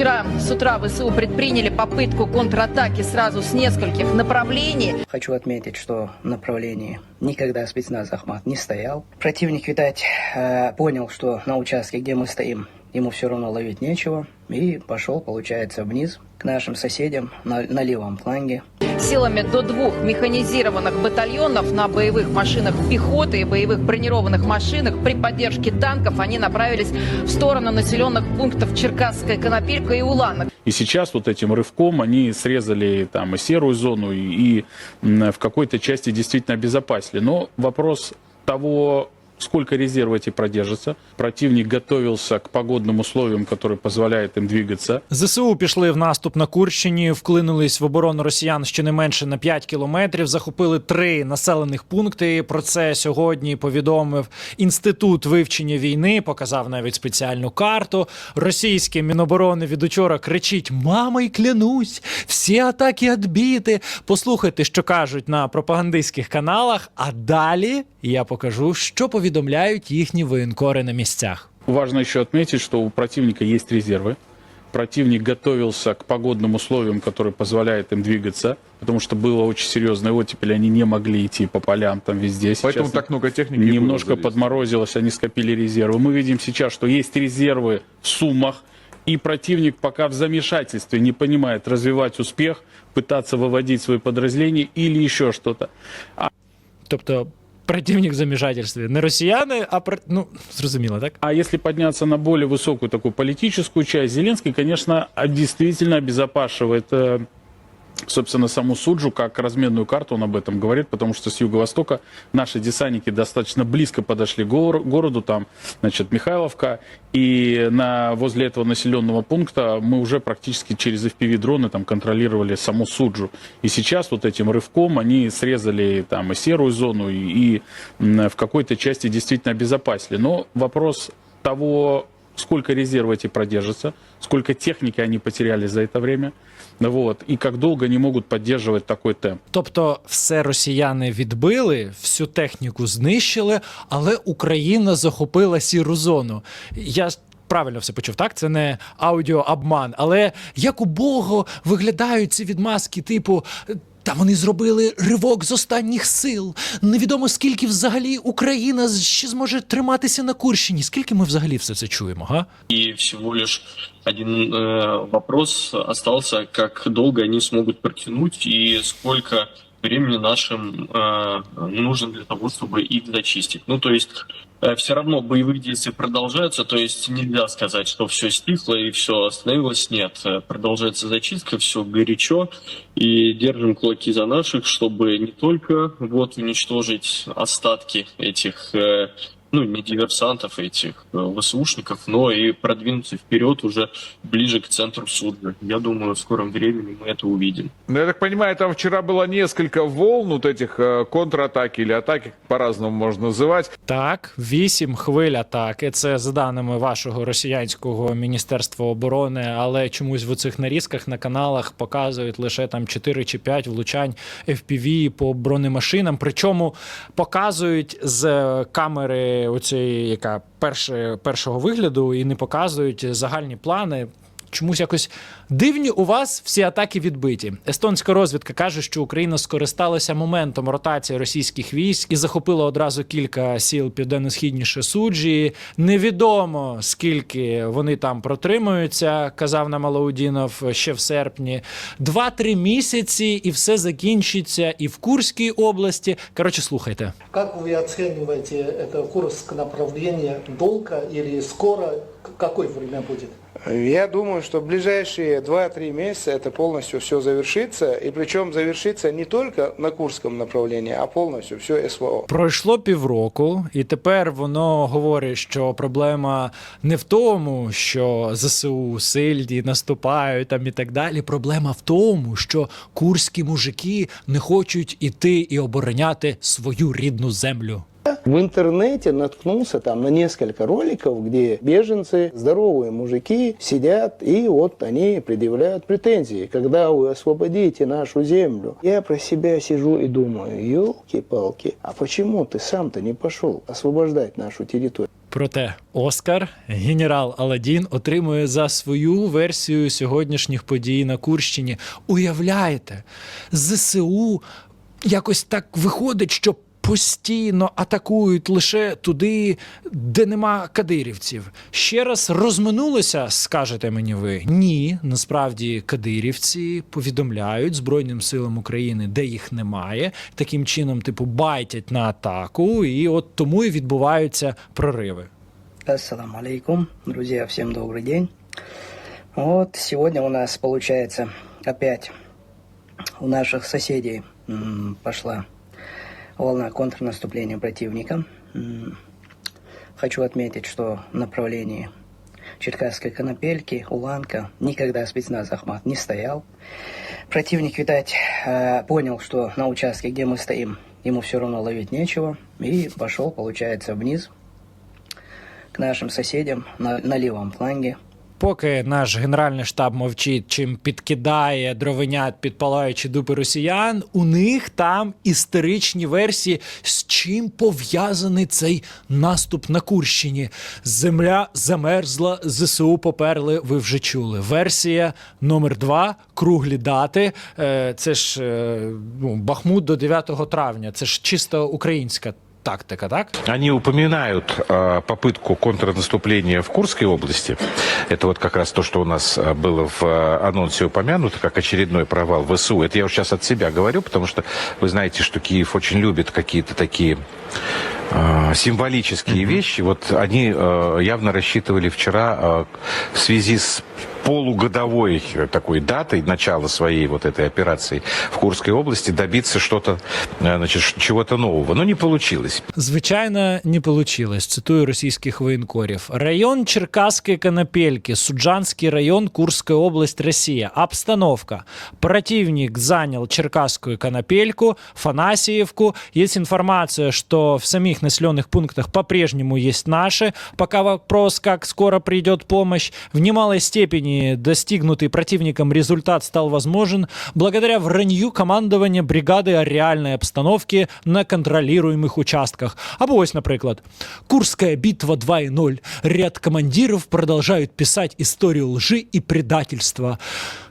Вчера с утра ВСУ предприняли попытку контратаки сразу с нескольких направлений. Хочу отметить, что в направлении никогда спецназ Ахмат не стоял. Противник, видать, э, понял, что на участке, где мы стоим, ему все равно ловить нечего, и пошел, получается, вниз к нашим соседям на, на левом фланге. Силами до двух механизированных батальонов на боевых машинах пехоты и боевых бронированных машинах при поддержке танков они направились в сторону населенных пунктов Черкасская, Конопелька и Уланок. И сейчас вот этим рывком они срезали там и серую зону, и, и, в какой-то части действительно обезопасили. Но вопрос того, сколько резерва эти продержатся. Противник готовился к погодным условиям, которые позволяют им двигаться. ЗСУ пішли в наступ на Курщині, вклинулись в оборону росіян щонайменше на 5 кілометрів, захопили три населених пункти. Про це сьогодні повідомив інститут вивчення війни, показав навіть спеціальну карту. Російське міноборони від учора кричить: Мама, й клянусь, всі атаки відбіти. Послухайте, що кажуть на пропагандистських каналах. А далі я покажу, що повідомляють їхні воєнкори на місцях. Важно еще отметить, что у противника есть резервы. Противник готовился к погодным условиям, которые позволяют им двигаться, потому что было очень серьезная оттепель, они не могли идти по полям там везде. Сейчас Поэтому так много техники. и было немножко завезено. подморозилось, они скопили резервы. Мы видим сейчас, что есть резервы в суммах, и противник пока в замешательстве не понимает развивать успех, пытаться выводить свои подразделения или еще что-то. Тобто противник в замешательстве. Не росіяни, а про... ну зрозуміло, так? А если подняться на более высокую такую политическую часть, Зеленский, конечно, действительно обезопашивает, э, собственно, саму Суджу как разменную карту, он об этом говорит, потому что с юго-востока наши десантники достаточно близко подошли к гор- городу, там, значит, Михайловка, и на, возле этого населенного пункта мы уже практически через FPV-дроны там контролировали саму Суджу. И сейчас вот этим рывком они срезали там и серую зону, и, и в какой-то части действительно обезопасили. Но вопрос того, сколько резерва эти продержатся, сколько техники они потеряли за это время, вот, и как долго они могут поддерживать такой темп. Тобто, все росіяни відбили, всю техніку знищили, але Україна захопила сіру зону. Я правильно все почув, так? Це не аудіообман. Але як убого виглядають ці відмазки, типу. Та вони зробили ривок з останніх сил. Невідомо скільки взагалі Україна ще зможе триматися на Курщині. Скільки ми взагалі все це чуємо, га? І всього лиш один е, вопрос остався, як довго вони зможуть протянуть і сколько времени нашим э, нужно для того, чтобы их зачистить. Ну, то есть все равно боевые действия продолжаются, то есть нельзя сказать, что все стихло и все остановилось. Нет, Э, продолжается зачистка, все горячо, и держим кулаки за наших, чтобы не только вот уничтожить остатки этих э, ну, не диверсантов, этих э, ВСУшников, но и продвинуться вперед уже ближе к центру Суджи. Я думаю, в скором времени мы это увидим. Ну, я так понимаю, там вчера было несколько волн вот этих э, контратаки или атаки, по-разному можно называть. Так, вісім хвиль атаки. Це за даними вашого росіянського міністерства оборони, але чомусь в цих нарізках на каналах показують лише там 4 чи 5 влучань FPV по бронемашинам. Причому показують з камери оцієї, яка перше, першого вигляду, і не показують загальні плани. Чомусь якось дивні у вас всі атаки відбиті. Естонська розвідка каже, що Україна скористалася моментом ротації російських військ і захопила одразу кілька сіл південно-східніше суджі. Невідомо скільки вони там протримуються, казав нам Алаудінов ще в серпні. Два-три місяці, і все закінчиться і в Курській області. Коротше, слухайте. Вы оцениваете это Курск направление? Долго или скоро? К- Какое время будет? Я думаю, что в ближайшие 2-3 месяца это полностью все завершится. И причем завершится не только на Курском направлении, а полностью все СВО. Пройшло півроку, і тепер воно говорить, що проблема не в тому, що ЗСУ сильні наступають там і так далі. Проблема в тому, що курські мужики не хочуть іти і обороняти свою рідну землю. В интернете наткнулся там на несколько роликов, где беженцы, здоровые мужики сидят и вот они предъявляют претензии. Когда вы освободите нашу землю? Я про себя сижу и думаю, елки-палки, а почему ты сам-то не пошел освобождать нашу территорию? Проте Оскар, генерал Аладдін, отримує за свою версію сьогоднішніх подій на Курщині. Уявляєте, ЗСУ якось так виходить, що постійно атакують лише туди, де нема кадирівців. Ще раз розминулися, скажете мені ви? Ні, насправді кадирівці повідомляють Збройним силам України, де їх немає. Таким чином, типу, байтять на атаку, і от тому і відбуваються прориви. Ассаламу алейкум, друзья, всем добрый день. Вот сегодня у нас получается опять у наших соседей пошла волна контрнаступления противника. Хочу отметить, что направлении Черкасской Конопельки, Уланка никогда спецназ Ахмат не стоял. Противник, видать, э, понял, что на участке, где мы стоим, ему все равно ловить нечего, и пошел, получается, вниз к нашим соседям на, на левом фланге. Поки наш генеральний штаб мовчить, чим підкидає дровенят, підпалаючи дупи росіян, у них там історичні версії, з чим пов'язаний цей наступ на Курщині. Земля замерзла, ЗСУ поперли. Ви вже чули. Версія номер два круглі дати. Е, Це ж е, ну, Бахмут до 9 травня. Це ж чисто українська тактика, так? Они упоминают э, попытку контрнаступления в Курской области. Это вот как раз то, что у нас э, было в э, анонсе упомянуто, как очередной провал ВСУ. Это я сейчас от себя говорю, потому что вы знаете, что Киев очень любит какие-то такие э, символические вещи. Вот они э, явно рассчитывали вчера э, в связи с полугодовой э, такой датой начала своей вот этой операции в Курской области добиться что-то, э, значит, ш- чего-то нового. Но не получилось. Звичайно, не получилось. Цитую російських воєнкорів. Район Черкасской Конопельки, Суджанский район, Курская область, Россия. Обстановка. Противник занял Черкасскую Конопельку, Фанасиевку. Есть информация, что в самих населенных пунктах по-прежнему есть наши. Пока вопрос, как скоро придет помощь. В немалой степени достигнутый противником результат стал возможен благодаря вранью командования бригады о реальной обстановке на контролируемых участках. Або ось, наприклад, Курская битва 2.0. Ряд командиров продолжают писать историю лжи и предательства.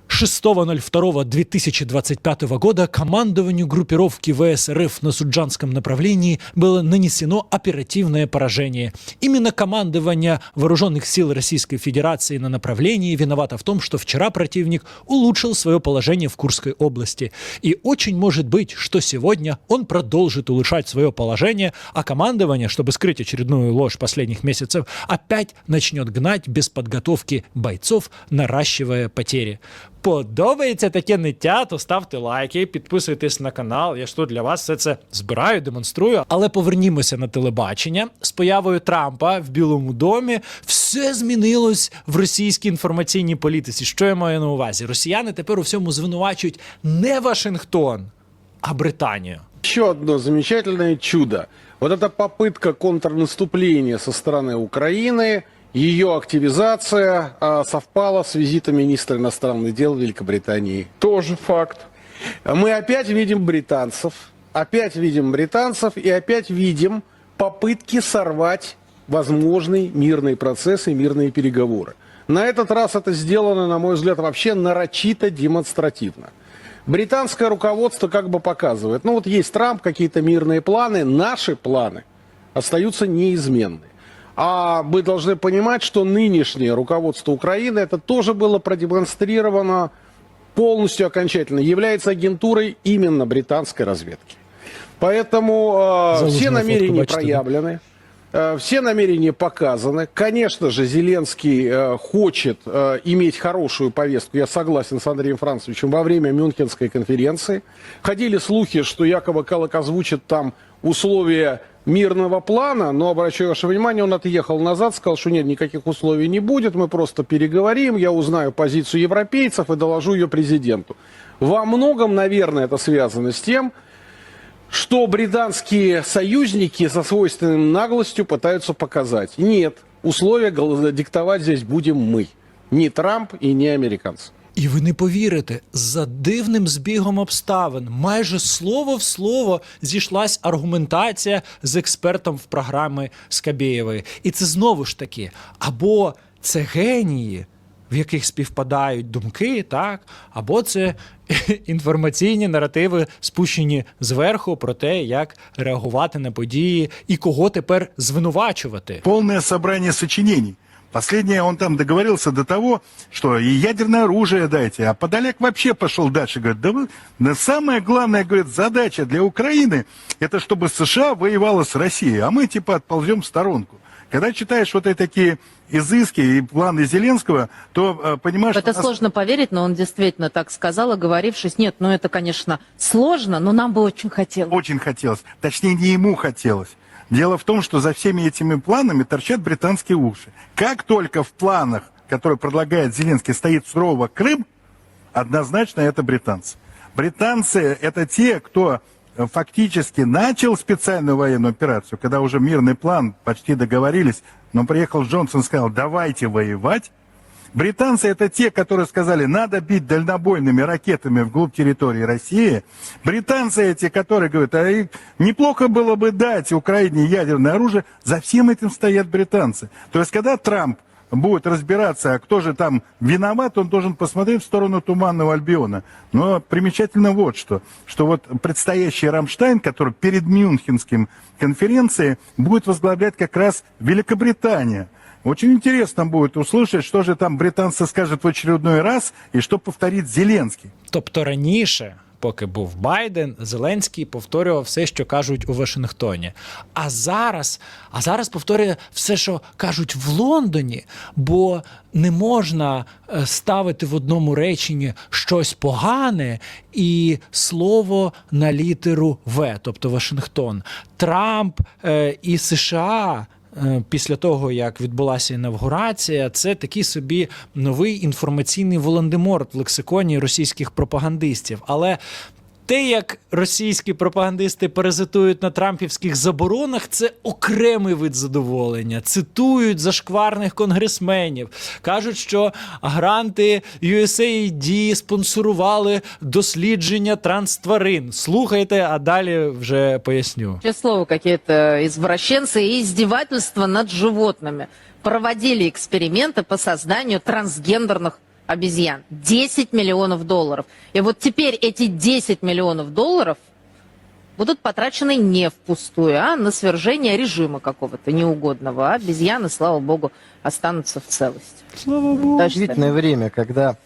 6.02.2025 года командованию группировки ВСРФ на Суджанском направлении было нанесено оперативное поражение. Именно командование Вооруженных сил Российской Федерации на направлении виновато в том, что вчера противник улучшил свое положение в Курской области. И очень может быть, что сегодня он продолжит улучшать свое положение, а командование, чтобы скрыть очередную ложь последних месяцев, опять начнет гнать без подготовки бойцов, наращивая потери. Подобається таке ниття, то ставте лайки, підписуйтесь на канал. Я ж тут для вас все це збираю, демонструю. Але повернімося на телебачення. З появою Трампа в Білому домі все змінилось в російській інформаційній політиці. Що я маю на увазі? Росіяни тепер у всьому звинувачують не Вашингтон, а Британію. Еще одно замечательное чудо. Вот эта попытка контрнаступления со стороны Украины, ее активизация а, совпала с визитом министра иностранных дел Великобритании. Тоже факт. Мы опять видим британцев, опять видим британцев и опять видим попытки сорвать возможный мирный процесс и мирные переговоры. На этот раз это сделано, на мой взгляд, вообще нарочито демонстративно. Британское руководство как бы показывает, ну вот есть Трамп, какие-то мирные планы, наши планы остаются неизменны. А мы должны понимать, что нынешнее руководство Украины, это тоже было продемонстрировано полностью окончательно, является агентурой именно британской разведки. Поэтому э, все намерения да? проявлены. Э, Все намерения показаны. Конечно же, Зеленский э, хочет э, иметь хорошую повестку. Я согласен с Андреем Францевичем во время Мюнхенской конференции. Ходили слухи, что якобы Калак озвучит там условия мирного плана, но, обращаю ваше внимание, он отъехал назад, сказал, что нет, никаких условий не будет, мы просто переговорим, я узнаю позицию европейцев и доложу ее президенту. Во многом, наверное, это связано с тем, что британские союзники со свойственной наглостью пытаются показать. Нет, условия диктовать здесь будем мы. Не Трамп и не американцы. І ви не повірите, за дивним збігом обставин, майже слово в слово зійшлась аргументація з експертом в програмі Скабєєвої. І це знову ж таки, або це генії, в яких співпадають думки, так, або це інформаційні наративи, спущені зверху про те, як реагувати на події і кого тепер звинувачувати. полное собрание сочинений. Последнее он там договорился до того, что и ядерное оружие дайте, а Подоляк вообще пошел дальше. Говорит, да, вы, да самая главная, говорит, задача для Украины, это чтобы США воевала с Россией, а мы типа отползем в сторонку. Когда читаешь вот эти такие изыски и планы Зеленского, то э, понимаешь... Это нас- сложно поверить, но он действительно так сказал, оговорившись. Нет, ну это, конечно, сложно, но нам бы очень хотелось. Очень хотелось. Точнее, не ему хотелось. Дело в том, что за всеми этими планами торчат британские уши. Как только в планах, которые предлагает Зеленский, стоит сурово Крым, однозначно это британцы. Британцы – это те, кто э, фактически начал специальную военную операцию, когда уже мирный план, почти договорились, но приехал Джонсон и сказал, давайте воевать. Британцы это те, которые сказали, надо бить дальнобойными ракетами вглубь территории России. Британцы эти, которые говорят, а неплохо было бы дать Украине ядерное оружие. За всем этим стоят британцы. То есть, когда Трамп будет разбираться, а кто же там виноват, он должен посмотреть в сторону Туманного Альбиона. Но примечательно вот что, что вот предстоящий Рамштайн, который перед Мюнхенским конференцией будет возглавлять как раз Великобритания. Очень интересно будет услышать, что же там британцы скажут в очередной раз и что повторит Зеленский. Тобто раніше, поки був Байден, Зеленський повторював все, що кажуть у Вашингтоні. А зараз, а зараз повторює все, що кажуть в Лондоні, бо не можна е, ставити в одному реченні щось погане і слово на літеру В, тобто Вашингтон. Трамп е, і США. Е, Після того, як відбулася інавгурація, це такий собі новий інформаційний Волан-де-Морт в лексиконі російських пропагандистів. Але те, як російські пропагандисти паразитують на трампівських заборонах, це окремий вид задоволення. Цитують зашкварних конгресменів, кажуть, що гранти USAID спонсорували дослідження транстварин. Слухайте, а далі вже поясню. Вообще слово какие-то извращенцы и издевательства над животными. Проводили эксперименты по созданию трансгендерных обезьян. 10 миллионов долларов. И вот теперь эти 10 миллионов долларов будут потрачены не впустую, а на свержение режима какого-то неугодного. А обезьяны, слава богу, останутся в целости. Слава Богу. Так что- Удивительное время, когда,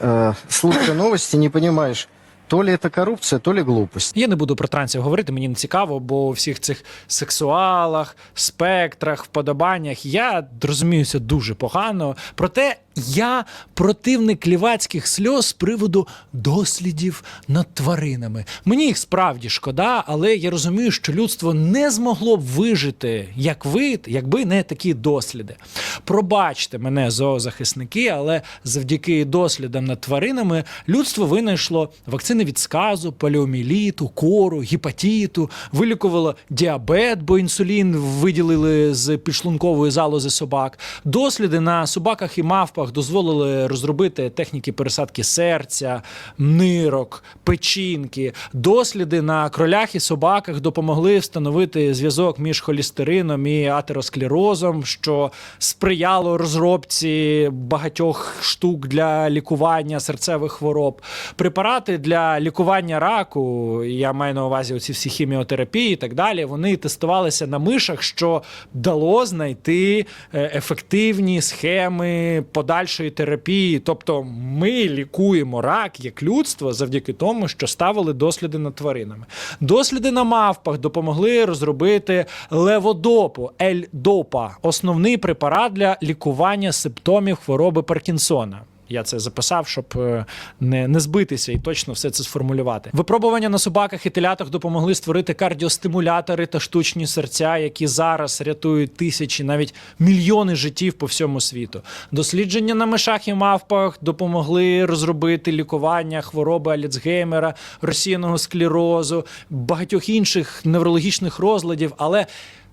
э, слушая новости, не понимаешь, то ли это коррупция, то ли глупость. Я не буду про трансів говорити, мені не цікаво, бо у всіх цих сексуалах, спектрах, вподобаннях я розуміюся дуже погано. Проте я противник лівацьких сльоз з приводу дослідів над тваринами. Мені їх справді шкода, але я розумію, що людство не змогло б вижити як вид, якби не такі досліди. Пробачте мене, зоозахисники, але завдяки дослідам над тваринами людство винайшло вакцини від сказу, поліоміліту, кору, гепатиту, вилікувало діабет, бо інсулін виділили з підшлункової залози собак. Досліди на собаках і мавпах дозволили розробити техніки пересадки серця, нирок, печінки. Досліди на кролях і собаках допомогли встановити зв'язок між холістерином і атеросклерозом, що сприяло розробці багатьох штук для лікування серцевих хвороб. Препарати для лікування раку, я маю на увазі оці всі хіміотерапії і так далі. Вони тестувалися на мишах, що дало знайти е, ефективні схеми подальшої терапії. Тобто ми лікуємо рак як людство завдяки тому, що ставили досліди над тваринами. Досліди на мавпах допомогли розробити леводопу, L-допа, основний препарат для лікування симптомів хвороби Паркінсона. Я це записав, щоб е, не, не збитися і точно все це сформулювати. Випробування на собаках і телятах допомогли створити кардіостимулятори та штучні серця, які зараз рятують тисячі, навіть мільйони життів по всьому світу. Дослідження на мишах і мавпах допомогли розробити лікування хвороби Альцгеймера, розсіяного склерозу, багатьох інших неврологічних розладів, але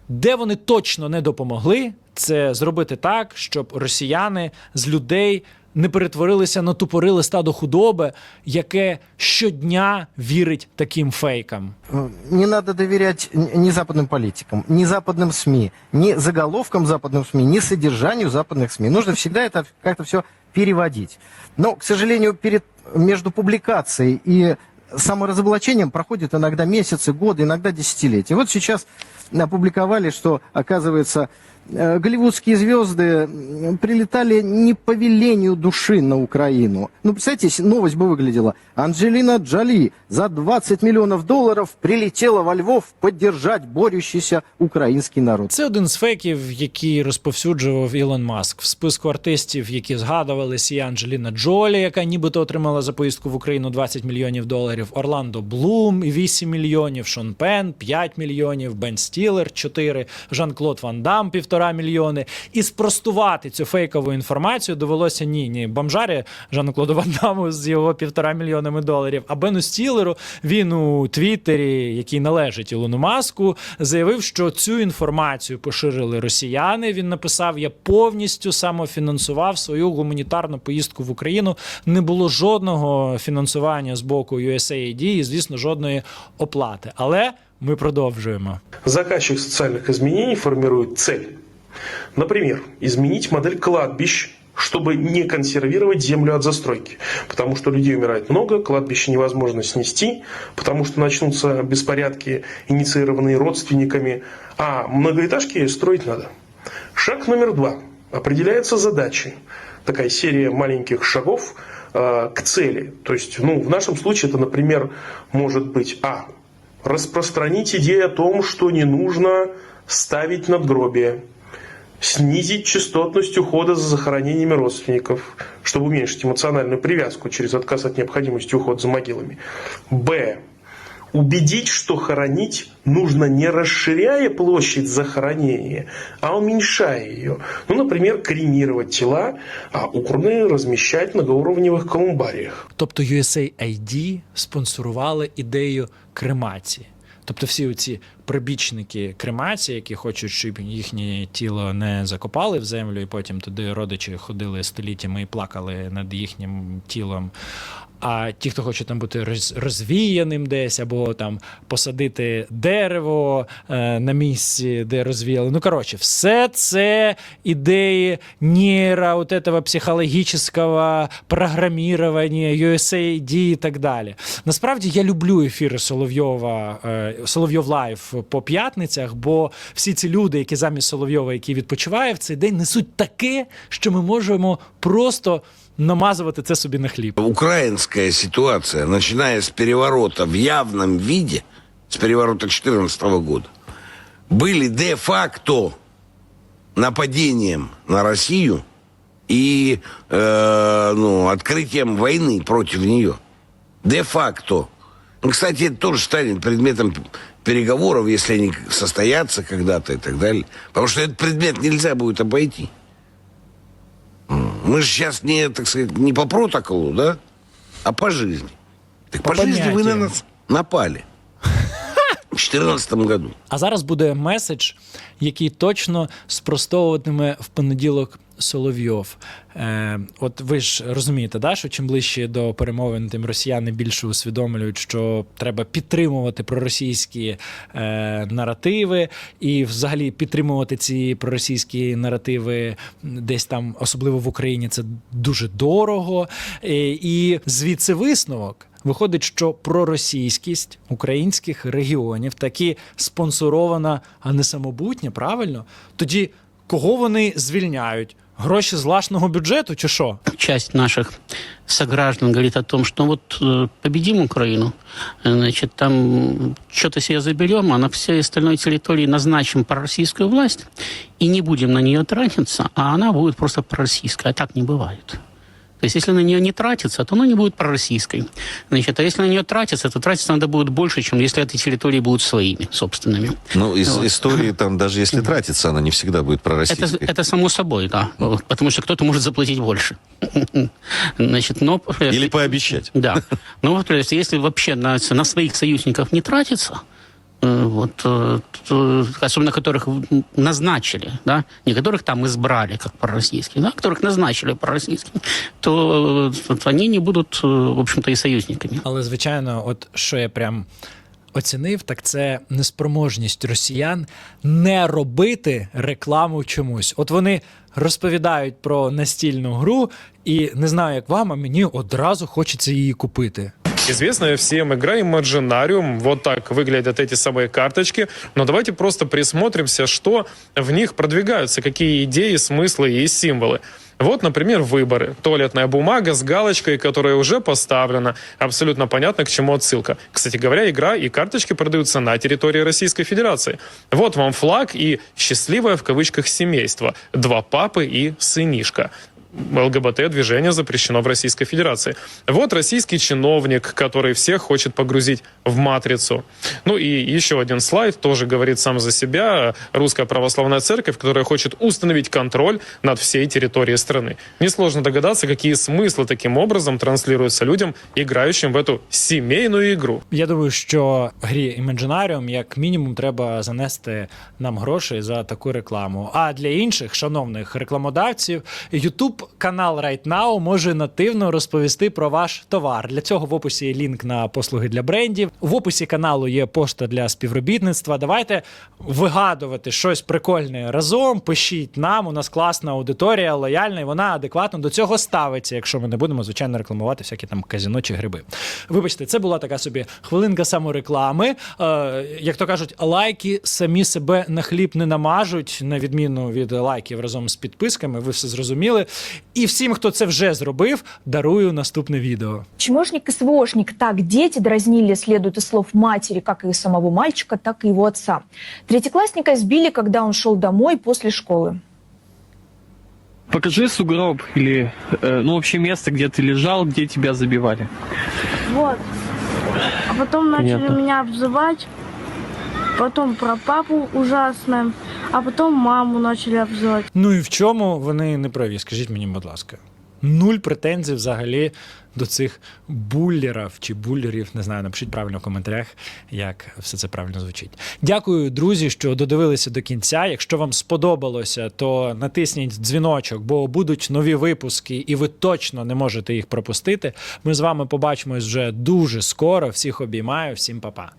де вони точно не допомогли, це зробити так, щоб росіяни з людей не перетворилися на тупориле стадо худоби, яке щодня вірить таким фейкам. Не надо доверять н- ни западным политикам, ни западным СМИ, ни заголовкам западных СМИ, ни содержанию западных СМИ. Нужно всегда это как-то все переводить. Но, к сожалению, перед, между публикацией и саморазоблачением проходят иногда месяцы, годы, иногда десятилетия. Вот сейчас опубликовали, что, оказывается, голливудские звезды м, прилетали не по велению души на Украину. Ну, представьте, если новость бы выглядела. Анджелина Джоли за 20 миллионов долларов прилетела во Львов поддержать борющийся украинский народ. Це один з фейків, який розповсюджував Ілон Маск. В списку артистів, які згадувалися, є Анджеліна Джолі, яка нібито отримала за поїздку в Україну 20 мільйонів доларів, Орландо Блум 8 мільйонів, Шон Пен 5 мільйонів, Бен Стілер 4, Жан-Клод Ван Дам 1,5 мільйони. І спростувати цю фейкову інформацію довелося ні, ні бомжарі Жан-Клоду Ван Даму з його 1,5 мільйонами доларів, а Бену Стілеру він у Твіттері, який належить Ілону Маску, заявив, що цю інформацію поширили росіяни. Він написав: Я повністю самофінансував свою гуманітарну поїздку в Україну. Не було жодного фінансування з боку USAID і, звісно, жодної оплати. Але ми продовжуємо. Заказчик социальных изменений формирует цель. Например, изменить модель кладбищ, чтобы не консервировать землю от застройки. Потому что людей умирает много, кладбище невозможно снести, потому что начнутся беспорядки, инициированные родственниками, а многоэтажки строить надо. Шаг номер два. Определяются задачи. Такая серия маленьких шагов э, к цели. То есть, ну, в нашем случае это, например, может быть А. Распространить идею о том, что не нужно ставить надгробие. Снизить частотность ухода за захоронениями родственников, чтобы уменьшить эмоциональную привязку через отказ от необходимости ухода за могилами. Б. Убедить, что хоронить нужно не расширяя площадь захоронения, а уменьшая ее. Ну, например, кремировать тела, а урны размещать в многоуровневых колумбариях. Тобто USAID спонсорували ідею кремації. Тобто всі ці прибічники кремації, які хочуть, щоб їхнє тіло не закопали в землю, і потім туди родичі ходили століттями і плакали над їхнім тілом. А ті, хто хоче там бути розвіяним десь, або там посадити дерево е, на місці, де розвіяли. Ну коротше, все це ідеї нейро, вот этого психологічного программирования, USAID і так далі. Насправді я люблю ефіри Соловйова, е, Соловйов Лайв по п'ятницях, бо всі ці люди, які замість Соловйова, які відпочиває в цей день, несуть таке, що ми можемо просто намазувати це собі на хліб. Украинская ситуация, начиная с переворота в явном виде, с переворота 2014 года, были де-факто нападением на Россию и э, ну, открытием войны против нее. Де-факто. Ну, кстати, это тоже станет предметом переговоров, если они состоятся когда-то и так далее. Потому что этот предмет нельзя будет обойти. М, Мы же сейчас не, так сказать, не по протоколу, да, а по жизни. Так по, По жизни вы на понятиям. нас напали. В 2014 году. А зараз буде меседж, який точно спростовуватиме в понеділок Соловйов. Е, от ви ж розумієте, да, що чим ближче до перемовин, тим росіяни більше усвідомлюють, що треба підтримувати проросійські е, наративи, і взагалі підтримувати ці проросійські наративи десь там, особливо в Україні, це дуже дорого. Е, і звідси висновок. Виходить, що проросійськість українських регіонів таки спонсорована, а не самобутня, правильно? Тоді кого вони звільняють? Гроші з власного бюджету чи що? часть наших сограждан говорит о том, что вот э, победим Украину, э, значит, там что-то себе заберем, а на всей остальной территории назначим пророссийскую власть и не будем на нее тратиться, а она будет просто пророссийская. А так не бывает. То есть, если на нее не тратиться, то она не будет пророссийской. Значит, а если на нее тратиться, то тратиться надо будет больше, чем если эти территории будут своими, собственными. Ну, из Вот. истории там, даже если тратится, она не всегда будет Это, пророссийской. это само собой, да. Вот, Потому что кто-то может заплатить больше. Значит, но... Или пообещать. Да. Ну вот, то есть, если вообще на, на своих союзников не тратиться, э, вот, э, т- особенно которых м, назначили, да, не которых там избрали как пророссийских, да, которых назначили пророссийскими, то э, вот они не будут, э, в общем-то, и союзниками. Але звичайно, от що я прям оцінив, так це неспроможність росіян не робити рекламу чомусь. От вони розповідають про настільну гру, і не знаю, як вам, а мені одразу хочеться її купити. Известная всем игра Imaginarium. Вот так выглядят эти самые карточки. Но давайте просто присмотримся, что в них продвигаются, какие идеи, смыслы и символы. Вот, например, выборы. Туалетная бумага с галочкой, которая уже поставлена. Абсолютно понятно, к чему отсылка. Кстати говоря, игра и карточки продаются на территории Российской Федерации. Вот вам флаг и «счастливое» в кавычках семейство. Два папы и сынишка. ЛГБТ-движение запрещено в Российской Федерации. Вот российский чиновник, который всех хочет погрузить в матрицу. Ну и еще один слайд тоже говорит сам за себя. Русская православная церковь, которая хочет установить контроль над всей территорией страны. Несложно догадаться, какие смыслы таким образом транслируются людям, играющим в эту семейную игру. Я думаю, що грі Imaginarium як мінімум треба занести нам гроші за таку рекламу. А для інших шановних рекламодавців YouTube канал Right Now може нативно розповісти про ваш товар. Для цього в описі є лінк на послуги для брендів. В описі каналу є пошта для співробітництва. Давайте вигадувати щось прикольне разом. Пишіть нам. У нас класна аудиторія, лояльна, і вона адекватно до цього ставиться, якщо ми не будемо звичайно рекламувати всякі там казіно чи гриби. Вибачте, це була така собі хвилинка самореклами. Е, як то кажуть, лайки самі себе на хліб не намажуть, на відміну від лайків разом з підписками. Ви все зрозуміли. І всім, хто це вже зробив, дарую наступне відео. Чмошник и СВОшник. Так дети дразнили, следует из слов матери, как и самого мальчика, так и его отца. Третьеклассника избили, когда он шел домой после школы. Покажи сугроб или, э, ну, вообще место, где ты лежал, где тебя забивали. Вот. А потом начали Понятно. меня обзывать. Потом про папу ужасно. А потом маму начали обзывать. Ну і в чому вони не праві? Скажіть мені, будь ласка. Нуль претензій взагалі до цих буллерів чи буллерів. Не знаю, напишіть правильно в коментарях, як все це правильно звучить. Дякую, друзі, що додивилися до кінця. Якщо вам сподобалося, то натисніть дзвіночок, бо будуть нові випуски, і ви точно не можете їх пропустити. Ми з вами побачимось вже дуже скоро. Всіх обіймаю, всім па-па.